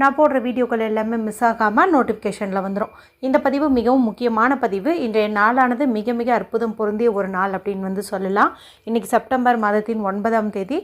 நான் போடுற வீடியோக்கள் எல்லாமே மிஸ் ஆகாமல் நோட்டிஃபிகேஷனில் வந்துடும் இந்த பதிவு மிகவும் முக்கியமான பதிவு. இன்றைய நாளானது மிக மிக அற்புதம் பொருந்திய ஒரு நாள் அப்படின்னு வந்து சொல்லலாம். இன்றைக்கி செப்டம்பர் மாதத்தின் ஒன்பதாம் தேதி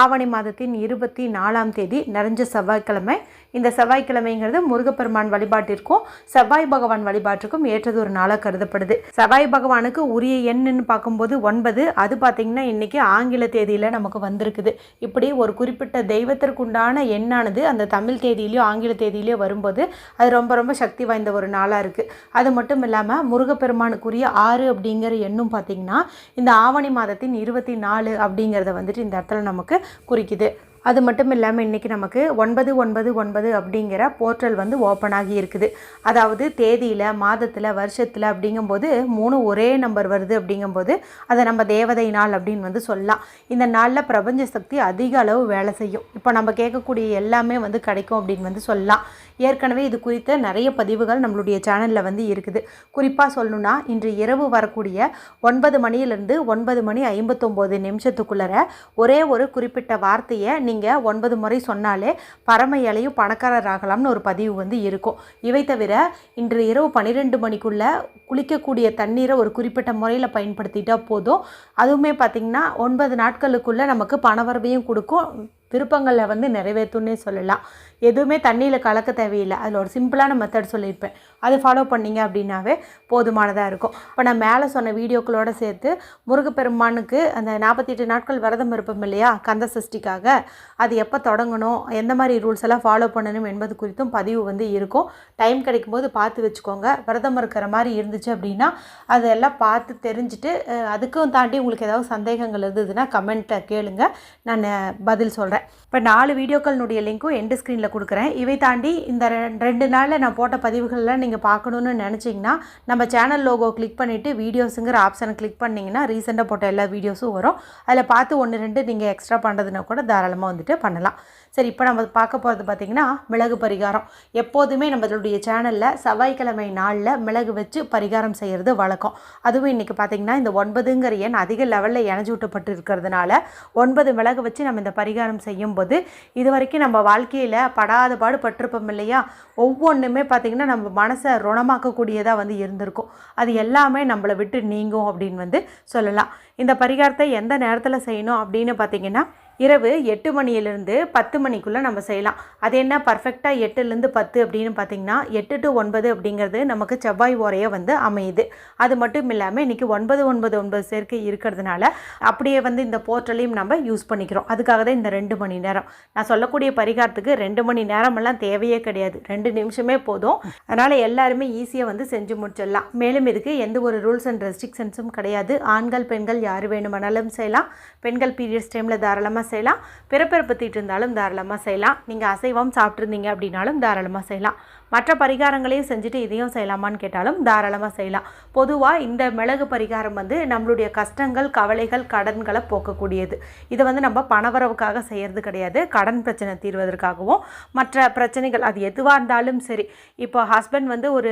ஆவணி மாதத்தின் இருபத்தி நாலாம் தேதி நிறைஞ்ச செவ்வாய்க்கிழமை. இந்த செவ்வாய்க்கிழமைங்கிறது முருகப்பெருமான் வழிபாட்டிற்கும் செவ்வாய் பகவான் வழிபாட்டுக்கும் ஏற்றது ஒரு நாளாக கருதப்படுது. செவ்வாய் பகவானுக்கு உரிய எண்ணுன்னு பார்க்கும்போது ஒன்பது. அது பார்த்திங்கன்னா இன்றைக்கி ஆங்கில தேதியில் நமக்கு வந்திருக்குது. இப்படி ஒரு குறிப்பிட்ட தெய்வத்திற்குண்டான எண்ணானது அந்த தமிழ் தேதியிலையும் ஆங்கில தேதியிலையோ வரும்போது அது ரொம்ப ரொம்ப சக்தி வாய்ந்த ஒரு நாளாக இருக்குது அது மட்டும் இல்லாமல் முருகப்பெருமானுக்குரிய ஆறு அப்படிங்கிற எண்ணும் பார்த்திங்கன்னா இந்த ஆவணி மாதத்தின் இருபத்தி நாலு அப்படிங்கிறத வந்துட்டு இந்த இடத்துல நமக்கு குறிக்குது. அது மட்டும் இல்லாமல் இன்றைக்கி நமக்கு ஒன்பது ஒன்பது ஒன்பது அப்படிங்கிற போர்ட்டல் வந்து ஓப்பன் ஆகி இருக்குது. அதாவது தேதியில் மாதத்தில் வருஷத்தில் அப்படிங்கும்போது மூணு ஒரே நம்பர் வருது அப்படிங்கும்போது அதை நம்ம தேவதை நாள் அப்படின்னு வந்து சொல்லலாம். இந்த நாளில் பிரபஞ்ச சக்தி அதிக அளவு வேலை செய்யும். இப்போ நம்ம கேட்கக்கூடிய எல்லாமே வந்து கிடைக்கும் அப்படின்னு வந்து சொல்லலாம். ஏற்கனவே இது குறித்த நிறைய பதிவுகள் நம்மளுடைய சேனலில் வந்து இருக்குது. குறிப்பாக சொல்லணும்னா இன்று இரவு வரக்கூடிய ஒன்பது மணியிலிருந்து ஒன்பது மணி ஐம்பத்தொம்போது நிமிஷத்துக்குள்ளர ஒரே ஒரு குறிப்பிட்ட வார்த்தையை நீங்கள் ஒன்பது முறை சொன்னாலே பரம இலையும் பணக்காரர் ஆகலாம்னு ஒரு பதிவு வந்து இருக்கும். இவை தவிர இன்று இரவு பன்னிரெண்டு மணிக்குள்ளே குளிக்கக்கூடிய தண்ணீரை ஒரு குறிப்பிட்ட முறையில் பயன்படுத்திட்டால் போதும். அதுவுமே பார்த்திங்கன்னா ஒன்பது நாட்களுக்குள்ளே நமக்கு பணவரவையும் கொடுக்கும். விருப்பங்களை வந்து நிறைவேற்றுன்னே சொல்லலாம். எதுவுமே தண்ணியில் கலக்க தேவையில்லை. அதில் ஒரு சிம்பிளான மெத்தட் சொல்லியிருப்பேன். அது ஃபாலோ பண்ணீங்க அப்படின்னாவே போதுமானதாக இருக்கும். இப்போ நான் மேலே சொன்ன வீடியோக்களோட சேர்த்து முருகப்பெருமானுக்கு அந்த நாற்பத்தெட்டு நாட்கள் விரதம் இருப்போம் இல்லையா? கந்த சஷ்டிக்காக. அது எப்போ தொடங்கணும்? எந்த மாதிரி ரூல்ஸ் எல்லாம் ஃபாலோ பண்ணணும் என்பது குறித்தும் பதிவு வந்து இருக்கும். டைம் கிடைக்கும்போது பார்த்து வச்சுக்கோங்க. விரதம் இருக்கிற மாதிரி இருந்துச்சு அப்படின்னா அதெல்லாம் பார்த்து தெரிஞ்சுட்டு அதுக்கும் தாண்டி உங்களுக்கு ஏதாவது சந்தேகங்கள் இருந்ததுன்னா கமெண்ட்டை கேளுங்க. நான் பதில் சொல்கிறேன் இப்போ நாலு வீடியோக்களினுடைய லிங்க்கும் எண்டு ஸ்க்ரீனில் கொடுக்குறேன். இவை தாண்டி இந்த ரெ- ரெண்டு நாளில் நான் போட்ட பதிவுகள்லாம் நீங்கள் பார்க்கணுன்னு நினச்சிங்கன்னா நம்ம சேனல் லோகோ கிளிக் பண்ணிவிட்டு வீடியோஸுங்கிற ஆப்ஷனை கிளிக் பண்ணிங்கன்னா ரீசெண்டாக போட்ட எல்லா வீடியோஸும் வரும். அதில் பார்த்து ஒன்று ரெண்டு நீங்கள் எக்ஸ்ட்ரா பண்ணுறதுனா கூட தாராளமாக வந்துட்டு பண்ணலாம். சரி இப்போ நம்ம பார்க்க போகிறது பார்த்திங்கன்னா மிளகு பரிகாரம். எப்போதுமே நம்மளுடைய சேனலில் செவ்வாய்க்கிழமை நாளில் மிளகு வச்சு பரிகாரம் செய்கிறது வழக்கம். அதுவும் இன்றைக்கி பார்த்திங்கன்னா இந்த ஒன்பதுங்கிற எண் அதிக லெவலில் இணைஞ்சு விட்டப்பட்டு இருக்கிறதுனால ஒன்பது மிளகு வச்சு நம்ம இந்த பரிகாரம் செய்யும்போது இது வரைக்கும் நம்ம வாழ்க்கையில் படாத பாடு பட்டிருப்போம் இல்லையா? ஒவ்வொன்றுமே பார்த்திங்கன்னா நம்ம மனசை ருணமாக்கக்கூடியதாக வந்து இருந்திருக்கும். அது எல்லாமே நம்மளை விட்டு நீங்கும் அப்படின்னு வந்து சொல்லலாம். இந்த பரிகாரத்தை எந்த நேரத்தில் செய்யணும் அப்படின்னு பார்த்திங்கன்னா இரவு எட்டு மணியிலிருந்து பத்து மணிக்குள்ளே நம்ம செய்யலாம். அது என்ன? பர்ஃபெக்டாக எட்டுலேருந்து பத்து அப்படின்னு பார்த்திங்கன்னா எட்டு டு ஒன்பது அப்படிங்கிறது நமக்கு செவ்வாய் ஓரையை வந்து அமையுது. அது மட்டும் இல்லாமல் இன்றைக்கி ஒன்பது ஒன்பது ஒன்பது சேர்க்கை இருக்கிறதுனால அப்படியே வந்து இந்த போர்ட்டலையும் நம்ம யூஸ் பண்ணிக்கிறோம். அதுக்காக தான் இந்த ரெண்டு மணி நேரம். நான் சொல்லக்கூடிய பரிகாரத்துக்கு ரெண்டு மணி நேரமெல்லாம் தேவையே கிடையாது. ரெண்டு நிமிஷமே போதும். அதனால் எல்லாருமே ஈஸியாக வந்து செஞ்சு முடிச்சிடலாம். மேலும் இதுக்கு எந்த ஒரு ரூல்ஸ் அண்ட் ரெஸ்ட்ரிக்ஷன்ஸும் கிடையாது. ஆண்கள் பெண்கள் யார் வேணுமானாலும் செய்யலாம். பெண்கள் பீரியட்ஸ் டைமில் தாராளமாக செய்யலாம். பிறப்பிறப்பு தீட்டு இருந்தாலும் தாராளமாக செய்யலாம். நீங்கள் அசைவம் சாப்பிட்ருந்தீங்க அப்படின்னாலும் தாராளமாக செய்யலாம். மற்ற பரிகாரங்களையும் செஞ்சுட்டு இதையும் செய்யலாமான்னு கேட்டாலும் தாராளமாக செய்யலாம். பொதுவாக இந்த மிளகு பரிகாரம் வந்து நம்மளுடைய கஷ்டங்கள் கவலைகள் கடன்களை போக்கக்கூடியது. இதை வந்து நம்ம பணவரவுக்காக செய்கிறது கிடையாது. கடன் பிரச்சனை தீர்வதற்காகவும் மற்ற பிரச்சனைகள் அது எதுவாக இருந்தாலும் சரி. இப்போ ஹஸ்பண்ட் வந்து ஒரு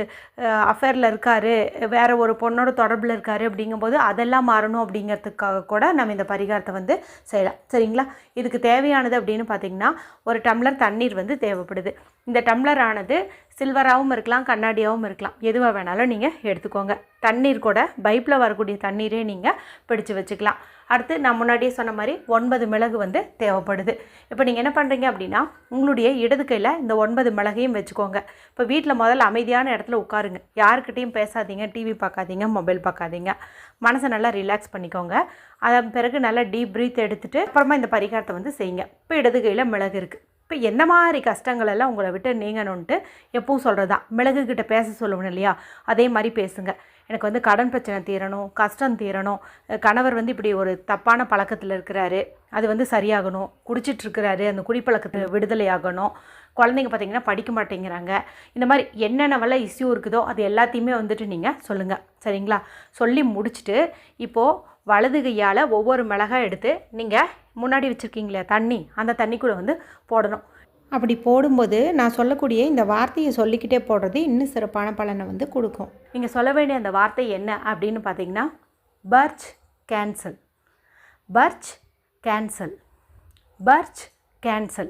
அஃபேரில் இருக்காரு வேறு ஒரு பொண்ணோட தொடர்பில் இருக்காரு அப்படிங்கும்போது அதெல்லாம் மாறணும் அப்படிங்கிறதுக்காக கூட நம்ம இந்த பரிகாரத்தை வந்து செய்யலாம். சரிங்களா? இதுக்கு தேவையானது அப்படின்னு பார்த்தீங்கன்னா ஒரு டம்ளர் தண்ணீர் வந்து தேவைப்படுது. இந்த டம்ளர் ஆனது சில்வராகவும் இருக்கலாம் கண்ணாடியாகவும் இருக்கலாம். எதுவாக வேணாலும் நீங்கள் எடுத்துக்கோங்க. தண்ணீர் கூட பைப்பில் வரக்கூடிய தண்ணீரே நீங்கள் பிடிச்சி வச்சுக்கலாம். அடுத்து நான் முன்னாடியே சொன்ன மாதிரி ஒன்பது மிளகு வந்து தேவைப்படுது. இப்போ நீங்கள் என்ன பண்ணுறீங்க அப்படின்னா உங்களுடைய இடது கையில் இந்த ஒன்பது மிளகையும் வச்சுக்கோங்க. இப்போ வீட்டில் முதல்ல அமைதியான இடத்துல உட்காருங்க. யாருக்கிட்டேயும் பேசாதீங்க டிவி பார்க்காதீங்க மொபைல் பார்க்காதீங்க. மனசை நல்லா ரிலாக்ஸ் பண்ணிக்கோங்க. அதன் பிறகு நல்லா டீப் ப்ரீத் எடுத்துகிட்டு அப்புறமா இந்த பரிகாரத்தை வந்து செய்யுங்க. இப்போ இடது கையில் மிளகு இருக்குது இப்போ என்ன மாதிரி கஷ்டங்கள் எல்லாம் உங்களை விட்டு நீங்கணுன்ட்டு எப்பவும் சொல்கிறது தான் மிளகு கிட்ட பேச சொல்லுவேன் இல்லையா? அதே மாதிரி பேசுங்க. எனக்கு வந்து கடன் பிரச்சனை தீரணும் கஷ்டம் தீரணும். கணவர் வந்து இப்படி ஒரு தப்பான பழக்கத்தில் இருக்கிறாரு. அது வந்து சரியாகணும். குடிச்சிட்டு இருக்கிறாரு அந்த குடிப்பழக்கத்தில் விடுதலை ஆகணும் குழந்தைங்க பார்த்தீங்கன்னா படிக்க மாட்டேங்கிறாங்க. இந்த மாதிரி என்னென்னவெல்லாம் இஷ்யூ இருக்குதோ அது எல்லாத்தையுமே வந்துட்டு நீங்கள் சொல்லுங்கள் சரிங்களா? சொல்லி முடிச்சுட்டு இப்போது வலது கையால் ஒவ்வொரு மிளகாய் எடுத்து நீங்கள் முன்னாடி வச்சுருக்கீங்களே தண்ணி. அந்த தண்ணி கூட வந்து போடணும். அப்படி போடும்போது நான் சொல்லக்கூடிய இந்த வார்த்தையை சொல்லிக்கிட்டே போடுறது இன்னும் சிறப்பான பலனை வந்து கொடுக்கும். நீங்கள் சொல்ல வேண்டிய அந்த வார்த்தை என்ன அப்படின்னு பார்த்தீங்கன்னா பர்ச் கேன்சல் பர்ச் கேன்சல் பர்ச் கேன்சல்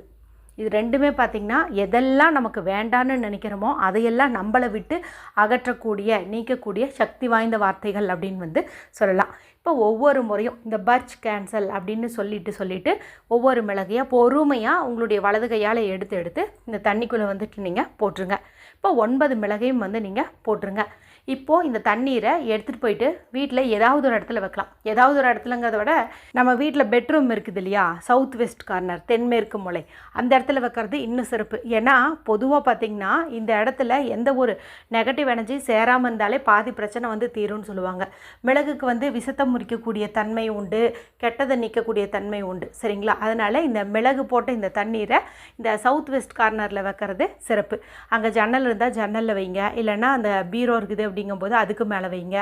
இது ரெண்டுமே பார்த்திங்கன்னா எதெல்லாம் நமக்கு வேண்டான்னு நினைக்கிறோமோ அதையெல்லாம் நம்மளை விட்டு அகற்றக்கூடிய நீக்கக்கூடிய சக்தி வாய்ந்த வார்த்தைகள் அப்படின்னு வந்து சொல்லலாம். இப்போ ஒவ்வொரு முறையும் இந்த பர்ச் கேன்சல் அப்படின்னு சொல்லிட்டு சொல்லிட்டு ஒவ்வொரு மிளகையாக பொறுமையாக உங்களுடைய வலது கையால் எடுத்து எடுத்து இந்த தண்ணிக்குள்ளே வந்துட்டு நீங்கள் போட்டுருங்க. இப்போ ஒன்பது மிளகையும் வந்து நீங்கள் போட்டுருங்க. இப்போது இந்த தண்ணீரை எடுத்துகிட்டு போயிட்டு வீட்டில் ஏதாவது ஒரு இடத்துல வைக்கலாம். ஏதாவது ஒரு இடத்துலங்கிறத விட நம்ம வீட்டில் பெட்ரூம் இருக்குது இல்லையா? சவுத் வெஸ்ட் கார்னர் தென்மேற்கு மூலை. அந்த இடத்துல வைக்கிறது இன்னும் சிறப்பு. ஏன்னா பொதுவாக பார்த்திங்கன்னா இந்த இடத்துல எந்த ஒரு நெகட்டிவ் எனர்ஜி சேராமல் இருந்தாலே பாதி பிரச்சனை வந்து தீரும்னு சொல்லுவாங்க. மிளகுக்கு வந்து விசத்தம் முறிக்கக்கூடிய தன்மை உண்டு கெட்டதை நீக்கக்கூடிய தன்மை உண்டு. சரிங்களா? அதனால் இந்த மிளகு போட்ட இந்த தண்ணீரை இந்த சவுத் வெஸ்ட் கார்னரில் வைக்கிறது சிறப்பு. அங்கே ஜன்னல் இருந்தால் ஜன்னலில் வைங்க. இல்லைன்னா அந்த பீரோ இருக்குது அப்படிங்கும்போது அதுக்கு மேலே வைங்க.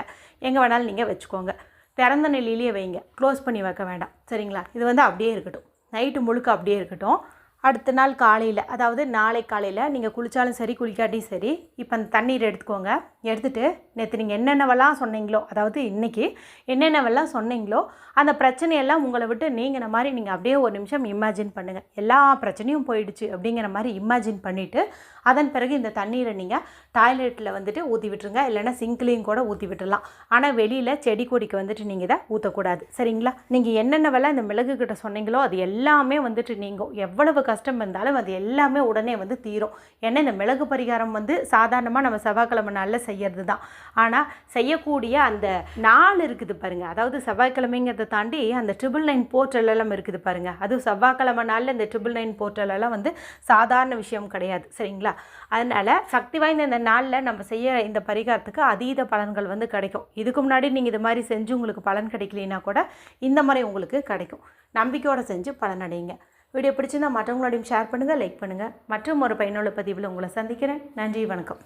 எங்கே வேணாலும் நீங்கள் வச்சுக்கோங்க. திறந்த நிலையிலேயே வைங்க. க்ளோஸ் பண்ணி வைக்க வேண்டாம். சரிங்களா? இது வந்து அப்படியே இருக்கட்டும். நைட்டு முழுக்க அப்படியே இருக்கட்டும். அடுத்த நாள் காலையில் அதாவது நாளை காலையில் நீங்கள் குளித்தாலும் சரி குளிக்காட்டியும் சரி இப்போ அந்த தண்ணீர் எடுத்துக்கோங்க. எடுத்துகிட்டு நேற்று நீங்கள் என்னென்னவெல்லாம் சொன்னீங்களோ அதாவது இன்றைக்கி என்னென்னவெல்லாம் சொன்னீங்களோ அந்த பிரச்சனையெல்லாம் உங்களை விட்டு நீங்கிற மாதிரி நீங்கள் அப்படியே ஒரு நிமிஷம் இமேஜின் பண்ணுங்கள் எல்லா பிரச்சனையும் போயிடுச்சு அப்படிங்கிற மாதிரி இமேஜின் பண்ணிவிட்டு அதன் பிறகு இந்த தண்ணீரை நீங்கள் டாய்லெட்டில் வந்துட்டு ஊற்றி விட்டுருங்க. இல்லைன்னா சிங்க்லேயும் கூட ஊற்றி விட்டுடலாம் ஆனால் வெளியில் செடி கொடிக்கு வந்துட்டு நீங்கள் இதை ஊற்றக்கூடாது சரிங்களா? நீங்கள் என்னென்னவெல்லாம் இந்த மிளகு கிட்ட சொன்னீங்களோ அது எல்லாமே வந்துட்டு நீங்கள் எவ்வளவு கஷ்டம் இருந்தாலும் அது எல்லாமே உடனே வந்து தீரும். ஏன்னா இந்த மிளகு பரிகாரம் வந்து சாதாரணமாக நம்ம செவ்வாய்க்கிழமை நாளில் செய்கிறது தான் ஆனால் செய்யக்கூடிய அந்த நாள் இருக்குது பாருங்கள் அதாவது செவ்வாய்க்கிழமைங்கிறத தாண்டி அந்த ட்ரிபிள் நைன் போர்ட்டல் எல்லாம் இருக்குது பாருங்கள் அது செவ்வாய்க்கிழமை நாளில் இந்த ட்ரிபிள் நைன் போர்ட்டல் எல்லாம் வந்து சாதாரண விஷயம் கிடையாது. சரிங்களா? அதனால் சக்தி வாய்ந்த இந்த நாளில் நம்ம செய்ய இந்த பரிகாரத்துக்கு அதீத பலன்கள் வந்து கிடைக்கும். இதுக்கு முன்னாடி நீங்கள் இது மாதிரி செஞ்சு உங்களுக்கு பலன் கிடைக்கலனா கூட இந்த மாதிரி உங்களுக்கு கிடைக்கும். நம்பிக்கையோடு செஞ்சு பலனடையுங்க வீடியோ பிடிச்சிருந்தால் மற்றவங்களோடையும் ஷேர் பண்ணுங்கள் லைக் பண்ணுங்கள் மற்றும் ஒரு பயனுள்ள பதிவில் உங்களை சந்திக்கிறேன். நன்றி வணக்கம்.